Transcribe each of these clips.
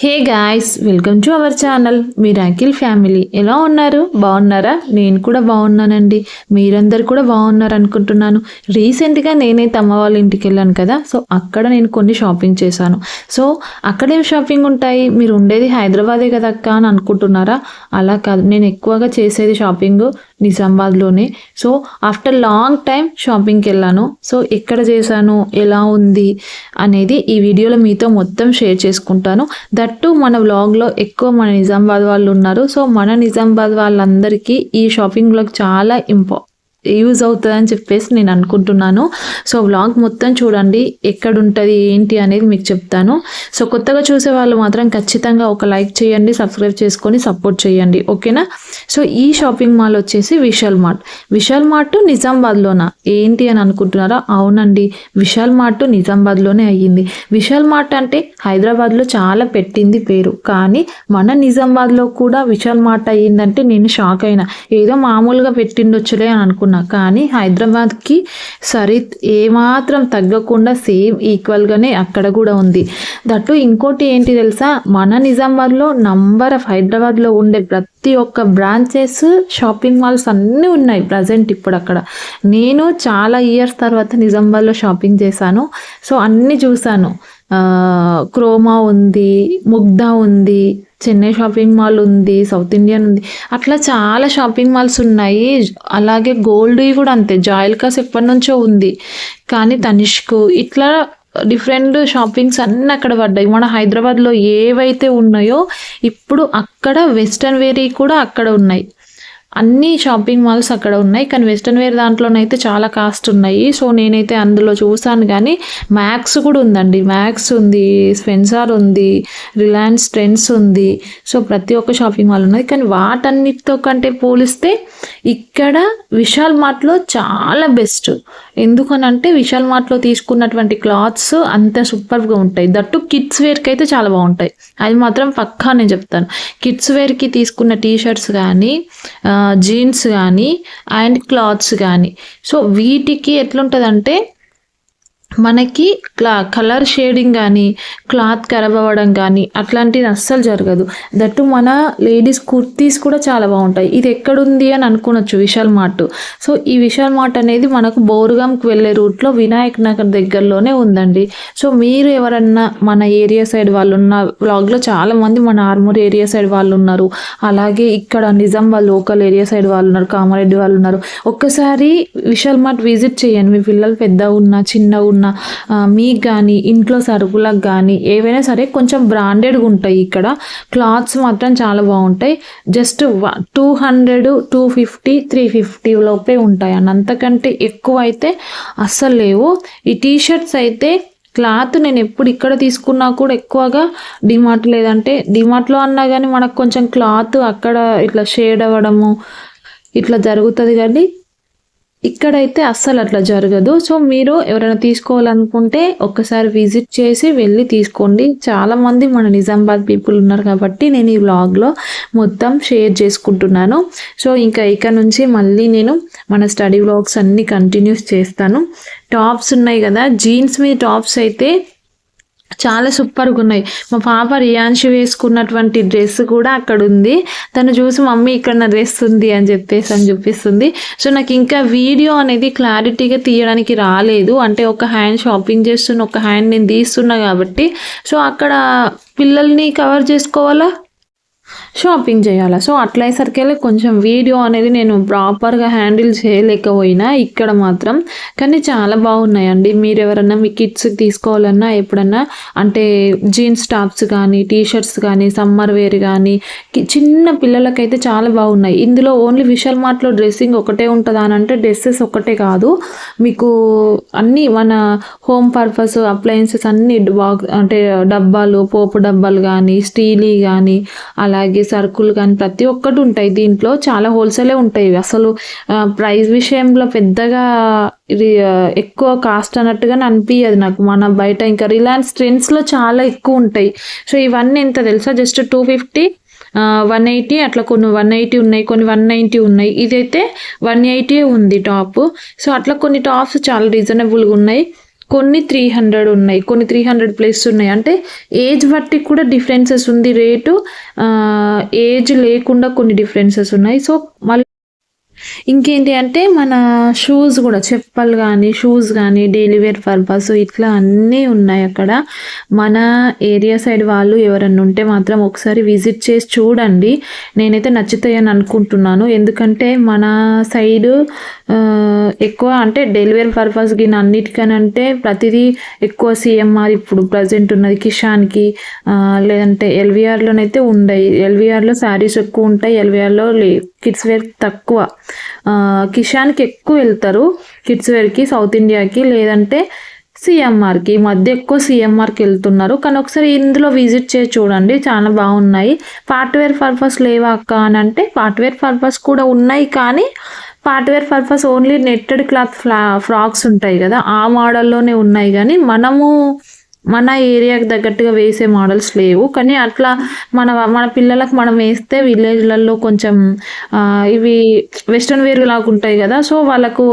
Hey guys welcome to our channel. Miracle family ఎలా ఉన్నారు? బాగున్నారా? నేను కూడా బాగున్నానండి. మీరందరు కూడా బాగున్నారు అనుకుంటున్నాను. రీసెంట్గా నేనైతే అమ్మ వాళ్ళ ఇంటికి వెళ్ళాను కదా సో అక్కడ నేను కొన్ని షాపింగ్ చేశాను. సో అక్కడ ఏం షాపింగ్ ఉంటాయి? మీరు ఉండేది హైదరాబాదే కదా అక్క అని అనుకుంటున్నారా? అలా కాదు. నేను ఎక్కువగా చేసేది షాపింగ్ నిజామాబాద్లోనే. సో ఆఫ్టర్ లాంగ్ టైం షాపింగ్కి వెళ్ళాను. సో ఎక్కడ చేశాను? ఎలా ఉంది? అనేది ఈ వీడియోలో మీతో మొత్తం షేర్ చేసుకుంటాను. దట్టు మన వ్లాగ్లో ఎక్కువ మన నిజామాబాద్ వాళ్ళు ఉన్నారు. సో మన నిజామాబాద్ వాళ్ళందరికీ ఈ షాపింగ్ వ్లాగ్ చాలా ఇంపా యూజ్ అవుతుందని చెప్పేసి నేను అనుకుంటున్నాను. సో వ్లాగ్ మొత్తం చూడండి ఎక్కడుంటుంది ఏంటి అనేది మీకు చెప్తాను. సో కొత్తగా చూసే వాళ్ళు మాత్రం ఖచ్చితంగా ఒక లైక్ చేయండి సబ్స్క్రైబ్ చేసుకొని సపోర్ట్ చేయండి. ఓకేనా? సో ఈ షాపింగ్ మాల్ వచ్చేసి విశాల్ మార్ట్ విశాల్ మార్ట్ నిజామాబాద్లోనా? ఏంటి అని అనుకుంటున్నారా? అవునండి విశాల్ మార్ట్ నిజామాబాద్లోనే అయ్యింది. విశాల్ మార్ట్ అంటే హైదరాబాద్లో చాలా పెట్టింది పేరు. కానీ మన నిజామాబాద్లో కూడా విశాల్ మార్ట్ అయ్యిందంటే నేను షాక్ అయినా. ఏదో మామూలుగా పెట్టిండొచ్చులే అని అనుకున్నా కానీ హైదరాబాద్కి సరి ఏమాత్రం తగ్గకుండా సేమ్ ఈక్వల్గానే అక్కడ కూడా ఉంది. దట్టు ఇంకోటి ఏంటి తెలుసా? మన నిజామాబాద్లో నంబర్ ఆఫ్ హైదరాబాద్లో ఉండే ప్రతి ప్రతి ఒక్క బ్రాంచెస్ షాపింగ్ మాల్స్ అన్నీ ఉన్నాయి ప్రజెంట్ ఇప్పుడు అక్కడ. నేను చాలా ఇయర్స్ తర్వాత నిజామాబాద్లో షాపింగ్ చేశాను. సో అన్నీ చూశాను. క్రోమా ఉంది ముగ్ధా ఉంది చెన్నై షాపింగ్ మాల్ ఉంది సౌత్ ఇండియన్ ఉంది. అట్లా చాలా షాపింగ్ మాల్స్ ఉన్నాయి. అలాగే గోల్డ్ కూడా అంతే. జాయిల్కాస్ ఎప్పటి నుంచో ఉంది. కానీ తనిష్కు ఇట్లా డిఫరెంట్ షాపింగ్స్ అన్నీ అక్కడ పడ్డాయి. మన హైదరాబాద్లో ఏవైతే ఉన్నాయో ఇప్పుడు అక్కడ వెస్ట్రన్ వేరీ కూడా అక్కడ ఉన్నాయి. అన్ని షాపింగ్ మాల్స్ అక్కడ ఉన్నాయి. కానీ వెస్ట్రన్ వేర్ దాంట్లోనైతే చాలా కాస్ట్ ఉన్నాయి. సో నేనైతే అందులో చూసాను కానీ మ్యాక్స్ కూడా ఉందండి. మ్యాక్స్ ఉంది స్పెన్సార్ ఉంది రిలయన్స్ ట్రెండ్స్ ఉంది. సో ప్రతి ఒక్క షాపింగ్ మాల్ ఉన్నది. కానీ వాటన్నిటితో కంటే పోలిస్తే ఇక్కడ విశాల్ మార్ట్లో చాలా బెస్ట్ ఎందుకనంటే విశాల్ మార్ట్లో తీసుకున్నటువంటి క్లాత్స్ అంత సూపర్గా ఉంటాయి. దట్టు కిడ్స్ వేర్కి అయితే చాలా బాగుంటాయి. అది మాత్రం పక్కా నేను చెప్తాను. కిడ్స్ వేర్కి తీసుకున్న టీ షర్ట్స్ కానీ జీన్స్ కానీ అండ్ క్లాత్స్ కానీ. సో వీటికి ఎట్లుంటుందంటే మనకి క్లా కలర్ షేడింగ్ కానీ క్లాత్ ఖరాబ్ అవ్వడం కానీ అట్లాంటిది అస్సలు జరగదు. దట్టు మన లేడీస్ కుర్తీస్ కూడా చాలా బాగుంటాయి. ఇది ఎక్కడుంది అని అనుకోనొచ్చు విశాల్ మార్ట్. సో ఈ విశాల్ మార్ట్ అనేది మనకు బోరుగాంకి వెళ్ళే రూట్లో వినాయక్ నగర్ దగ్గరలోనే ఉందండి. సో మీరు ఎవరన్నా మన ఏరియా సైడ్ వాళ్ళు ఉన్న బ్లాగ్లో చాలామంది మన ఆర్మూర్ ఏరియా సైడ్ వాళ్ళు ఉన్నారు అలాగే ఇక్కడ నిజామాబాద్ లోకల్ ఏరియా సైడ్ వాళ్ళు ఉన్నారు కామారెడ్డి వాళ్ళు ఉన్నారు ఒక్కసారి విశాల్ మార్ట్ విజిట్ చేయండి. మీ పిల్లలు పెద్ద ఉన్నా చిన్న ఉన్నా ఉన్న మీకు కానీ ఇంట్లో సరుకులకు కానీ ఏవైనా సరే కొంచెం బ్రాండెడ్గా ఉంటాయి ఇక్కడ. క్లాత్స్ మాత్రం చాలా బాగుంటాయి. Just two hundred two fifty three fifty లోపే ఉంటాయి. అని అంతకంటే ఎక్కువ అయితే అస్సలు లేవు. ఈ టీషర్ట్స్ అయితే క్లాత్ నేను ఎప్పుడు ఇక్కడ తీసుకున్నా కూడా ఎక్కువగా డిమార్ట్ లేదంటే డిమార్ట్లో అన్నా కానీ మనకు కొంచెం క్లాత్ అక్కడ ఇట్లా షేడ్ అవ్వడము ఇట్లా జరుగుతుంది కానీ ఇక్కడైతే అస్సలు అట్లా జరగదు. సో మీరు ఎవరైనా తీసుకోవాలనుకుంటే ఒక్కసారి విజిట్ చేసి వెళ్ళి తీసుకోండి. చాలా మంది మన నిజామాబాద్ పీపుల్ ఉన్నారు కాబట్టి నేను ఈ వ్లాగ్లో మొత్తం షేర్ చేసుకుంటున్నాను. సో ఇంకా ఇక నుంచి మళ్ళీ నేను మన స్టడీ వ్లాగ్స్ అన్ని కంటిన్యూస్ చేస్తాను. టాప్స్ ఉన్నాయి కదా జీన్స్ మీద టాప్స్ అయితే చాలా సూపర్గా ఉన్నాయి మా పాప రియాన్షి వేసుకున్నటువంటి డ్రెస్ కూడా అక్కడ ఉంది తను చూసి మమ్మీ ఇక్కడ నా డ్రెస్ ఉంది అని చెప్పేసి అని చూపిస్తుంది. సో నాకు ఇంకా వీడియో అనేది క్లారిటీగా తీయడానికి రాలేదు. అంటే ఒక హ్యాండ్ షాపింగ్ చేస్తున్న ఒక హ్యాండ్ నేను తీస్తున్నా కాబట్టి. సో అక్కడ పిల్లల్ని కవర్ చేసుకోవాలా? షాపింగ్ చేయాలి? సో అట్లా అయ్యేసరికి కొంచెం వీడియో అనేది నేను ప్రాపర్గా హ్యాండిల్ చేయలేకపోయినా ఇక్కడ మాత్రం. కానీ చాలా బాగున్నాయండి. మీరు ఎవరన్నా మీ కిడ్స్కి తీసుకోవాలన్నా ఎప్పుడన్నా అంటే జీన్స్ టాప్స్ కానీ టీ షర్ట్స్ కానీ సమ్మర్ వేర్ కానీ కి- చిన్న పిల్లలకైతే చాలా బాగున్నాయి. ఇందులో ఓన్లీ విశాల్ మార్ట్లో డ్రెస్సింగ్ ఒకటే ఉంటుందా అని అంటే డ్రెస్సెస్ ఒకటే కాదు. మీకు అన్నీ మన హోమ్ పర్పస్ అప్లయన్సెస్ అన్ని బాక్స్ అంటే డబ్బాలు పోపు డబ్బాలు కానీ స్టీలీ కానీ అలాగే సరుకులు కానీ ప్రతి ఒక్కటి ఉంటాయి. దీంట్లో చాలా హోల్సేలే ఉంటాయి. అసలు ప్రైస్ విషయంలో పెద్దగా ఎక్కువ కాస్ట్ అన్నట్టుగా అనిపించదు నాకు. మన బయట ఇంకా రిలయన్స్ ట్రెండ్స్లో చాలా ఎక్కువ ఉంటాయి. సో ఇవన్నీ ఎంత తెలుసా? Just two fifty one eighty అట్లా కొన్ని వన్ ఎయిటీ ఉన్నాయి కొన్ని వన్ నైంటీ ఉన్నాయి. ఇదైతే వన్ ఎయిటీ ఉంది టాప్. సో అట్లా కొన్ని టాప్స్ చాలా రీజనబుల్గా ఉన్నాయి. కొన్ని త్రీ హండ్రెడ్ ఉన్నాయి. కొన్ని త్రీ హండ్రెడ్ ప్లస్ ఉన్నాయి. అంటే ఏజ్ బట్టి కూడా డిఫరెన్సెస్ ఉంది. రేటు ఏజ్ లేకుండా కొన్ని డిఫరెన్సెస్ ఉన్నాయి. సో మళ్ళీ ఇంకేంటి అంటే మన షూస్ కూడా చెప్పలు కానీ షూస్ కానీ డైలీ వేర్ పర్పస్ ఇట్లా అన్నీ ఉన్నాయి అక్కడ. మన ఏరియా సైడ్ వాళ్ళు ఎవరన్నా ఉంటే మాత్రం ఒకసారి విజిట్ చేసి చూడండి. నేనైతే నచ్చుతాయని అనుకుంటున్నాను. ఎందుకంటే మన సైడ్ ఎక్కువ అంటే డెలివరీ పర్పస్ గిన అన్నిటికనంటే ప్రతిదీ ఎక్కువ సిఎంఆర్ ఇప్పుడు ప్రజెంట్ ఉన్నది కిషాన్కి లేదంటే ఎల్విఆర్లోనైతే ఉండయి. ఎల్విఆర్లో శారీస్ ఎక్కువ ఉంటాయి ఎల్విఆర్లో లే కిడ్స్ వేర్ తక్కువ. కిషాన్కి ఎక్కువ వెళ్తారు కిడ్స్ వేర్కి సౌత్ ఇండియాకి లేదంటే సిఎంఆర్కి. ఈ మధ్య ఎక్కువ సిఎంఆర్కి వెళ్తున్నారు. కానీ ఒకసారి ఇందులో విజిట్ చేసి చూడండి. చాలా బాగున్నాయి. పార్ట్వేర్ పర్పస్ లేవా అక్క అని అంటే పార్ట్వేర్ పర్పస్ కూడా ఉన్నాయి కానీ party wear purpose only netted cloth ఫ్లా frocks ఉంటాయి కదా ఆ మోడల్లోనే ఉన్నాయి. కానీ మనము మన ఏరియాకి తగ్గట్టుగా వేసే మోడల్స్ లేవు. కానీ అట్లా మన మన పిల్లలకు మనం వేస్తే విలేజ్లలో కొంచెం ఇవి వెస్ట్రన్ వేర్ లాగా ఉంటాయి కదా. సో వాళ్ళకు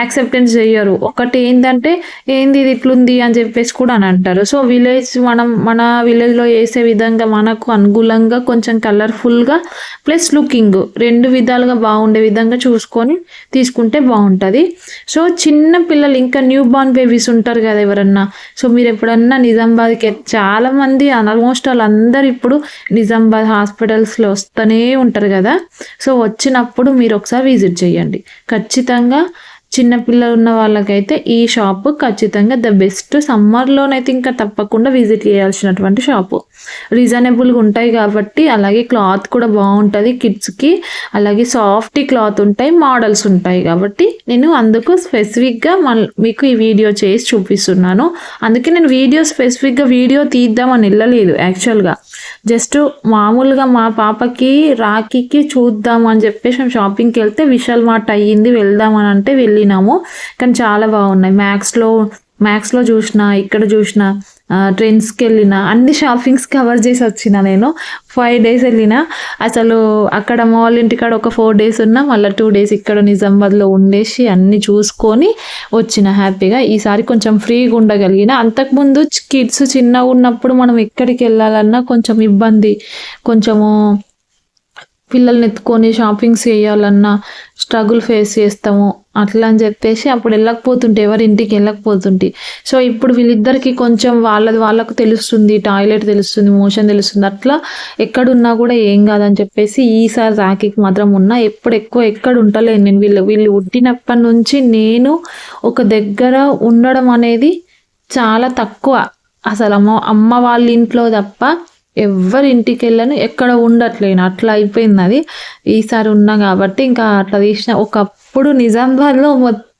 యాక్సెప్టెన్స్ చేయరు ఒకటి ఏంటంటే ఏంది ఇది ఇట్లుంది అని చెప్పేసి కూడా అని అంటారు. సో విలేజ్ మనం మన విలేజ్లో వేసే విధంగా మనకు అనుకూలంగా కొంచెం కలర్ఫుల్గా ప్లస్ లుకింగ్ రెండు విధాలుగా బాగుండే విధంగా చూసుకొని తీసుకుంటే బాగుంటుంది. సో చిన్న పిల్లలు ఇంకా న్యూ బార్న్ బేబీస్ ఉంటారు కదా ఎవరన్నా. సో మీరు ఎప్పుడన్నా నిజామాబాద్కి చాలామంది ఆల్మోస్ట్ వాళ్ళందరూ ఇప్పుడు నిజామాబాద్ హాస్పిటల్స్లో వస్తూనే ఉంటారు కదా. సో వచ్చినప్పుడు మీరు ఒకసారి విజిట్ చేయండి. ఖచ్చితంగా చిన్నపిల్లలు ఉన్న వాళ్ళకైతే ఈ షాప్ ఖచ్చితంగా ద బెస్ట్. సమ్మర్లోనైతే ఇంకా తప్పకుండా విజిట్ చేయాల్సినటువంటి షాపు రీజనబుల్గా ఉంటాయి కాబట్టి అలాగే క్లాత్ కూడా బాగుంటుంది కిడ్స్కి అలాగే సాఫ్ట్ క్లాత్ ఉంటాయి మోడల్స్ ఉంటాయి కాబట్టి నేను అందుకు స్పెసిఫిక్గా మీకు ఈ వీడియో చేసి చూపిస్తున్నాను. అందుకే నేను వీడియో స్పెసిఫిక్గా వీడియో తీద్దామని వెళ్ళలేదు యాక్చువల్గా జస్ట్ మామూలుగా మా పాపకి రాఖీకి చూద్దాం అని చెప్పేసి మేము షాపింగ్కి వెళ్తే విశాల్ మార్ట్ అయ్యింది వెళ్దాం అని అంటే వెళ్ళినాము కానీ చాలా బాగున్నాయి. మ్యాథ్స్లో మ్యాక్స్లో చూసిన ఇక్కడ చూసిన ట్రెండ్స్కి వెళ్ళిన అన్ని షాపింగ్స్ కవర్ చేసి వచ్చిన నేను. ఫైవ్ డేస్ వెళ్ళిన. అసలు అక్కడ మాల్ ఇంటికాడ ఒక ఫోర్ డేస్ ఉన్నా మళ్ళీ టూ డేస్ ఇక్కడ నిజామాబాద్లో ఉండేసి అన్నీ చూసుకొని వచ్చిన హ్యాపీగా. ఈసారి కొంచెం ఫ్రీగా ఉండగలిగిన. అంతకుముందు కిడ్స్ చిన్నగా ఉన్నప్పుడు మనం ఎక్కడికి వెళ్ళాలన్నా కొంచెం ఇబ్బంది. కొంచెము పిల్లల్ని ఎత్తుకొని షాపింగ్స్ చేయాలన్నా స్ట్రగుల్ ఫేస్ చేస్తాము. అట్లా అని చెప్పేసి అప్పుడు వెళ్ళకపోతుంటే ఎవరి ఇంటికి వెళ్ళకపోతుంటే. సో ఇప్పుడు వీళ్ళిద్దరికి కొంచెం వాళ్ళది వాళ్ళకు తెలుస్తుంది టాయిలెట్ తెలుస్తుంది మోషన్ తెలుస్తుంది. అట్లా ఎక్కడున్నా కూడా ఏం కాదని చెప్పేసి ఈసారి రాఖీకి మాత్రం ఉన్నా. ఎప్పుడు ఎక్కువ ఎక్కడ ఉంటలేను నేను వీళ్ళు వీళ్ళు పుట్టినప్పటి నుంచి నేను ఒక దగ్గర ఉండడం అనేది చాలా తక్కువ. అసలు అమ్మ అమ్మ వాళ్ళ ఇంట్లో తప్ప ఎవరి ఇంటికి వెళ్ళను ఎక్కడ ఉండట్లేను. అట్లా అయిపోయింది అది. ఈసారి ఉన్నా కాబట్టి ఇంకా అట్లా తీసిన. ఒకప్పుడు నిజామాబాద్లో మొత్తం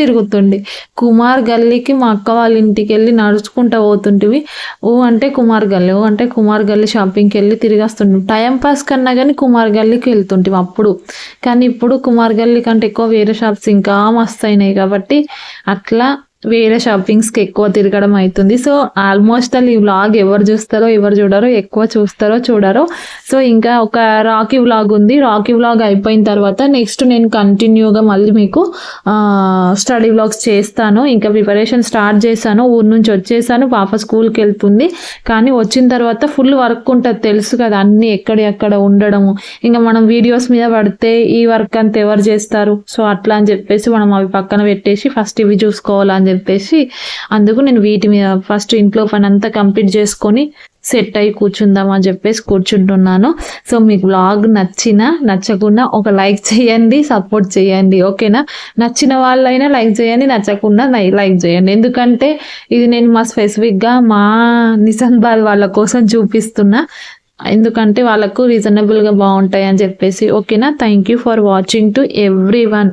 తిరుగుతుండే. కుమార్ గల్లీకి మా అక్క వాళ్ళ ఇంటికి వెళ్ళి నడుచుకుంటూ పోతుంటివి. ఓ అంటే కుమార్ గల్లీ ఓ అంటే కుమార్ గల్లీ షాపింగ్కి వెళ్ళి తిరిగేస్తుంటాం టైం పాస్ కన్నా కానీ కుమార్ గల్లీకి వెళ్తుంటాం అప్పుడు. కానీ ఇప్పుడు కుమార్ గల్లీ కంటే ఎక్కువ వేరే షాప్స్ ఇంకా మస్తు అయినాయి కాబట్టి అట్లా వేరే షాపింగ్స్కి ఎక్కువ తిరగడం అవుతుంది సో ఆల్మోస్ట్ అల్ ఈ వ్లాగ్ ఎవరు చూస్తారో ఎవరు చూడరో ఎక్కువ చూస్తారో చూడరో. సో ఇంకా ఒక రాకీ వ్లాగ్ ఉంది. రాకీ వ్లాగ్ అయిపోయిన తర్వాత నెక్స్ట్ నేను కంటిన్యూగా మళ్ళీ మీకు స్టడీ వ్లాగ్స్ చేస్తాను. ఇంకా ప్రిపరేషన్ స్టార్ట్ చేశాను. ఊరు నుంచి వచ్చేసాను. పాప స్కూల్కి వెళ్తుంది. కానీ వచ్చిన తర్వాత ఫుల్ వర్క్ ఉంటుంది తెలుసు కదా అన్నీ ఎక్కడెక్కడ ఉండడము. ఇంకా మనం వీడియోస్ మీద పడితే ఈ వర్క్ అంతా ఎవరు చేస్తారు? సో అట్లా అని చెప్పేసి మనం అవి పక్కన పెట్టేసి ఫస్ట్ ఇవి చూసుకోవాలని చెప్పేసి అందుకు నేను వీటి మీద ఫస్ట్ ఇంట్లో పని అంతా కంప్లీట్ చేసుకొని సెట్ అయి కూర్చుందాం అని చెప్పేసి కూర్చుంటున్నాను. సో మీకు బ్లాగ్ నచ్చిన నచ్చకుండా ఒక లైక్ చేయండి సపోర్ట్ చేయండి ఓకేనా నచ్చిన వాళ్ళైనా లైక్ చేయండి నచ్చకుండా లైక్ చేయండి. ఎందుకంటే ఇది నేను మా స్పెసిఫిక్గా మా నిజామాబాద్ వాళ్ళ కోసం చూపిస్తున్నా. ఎందుకంటే వాళ్ళకు రీజనబుల్గా బాగుంటాయి అని చెప్పేసి ఓకేనా thank you for watching to everyone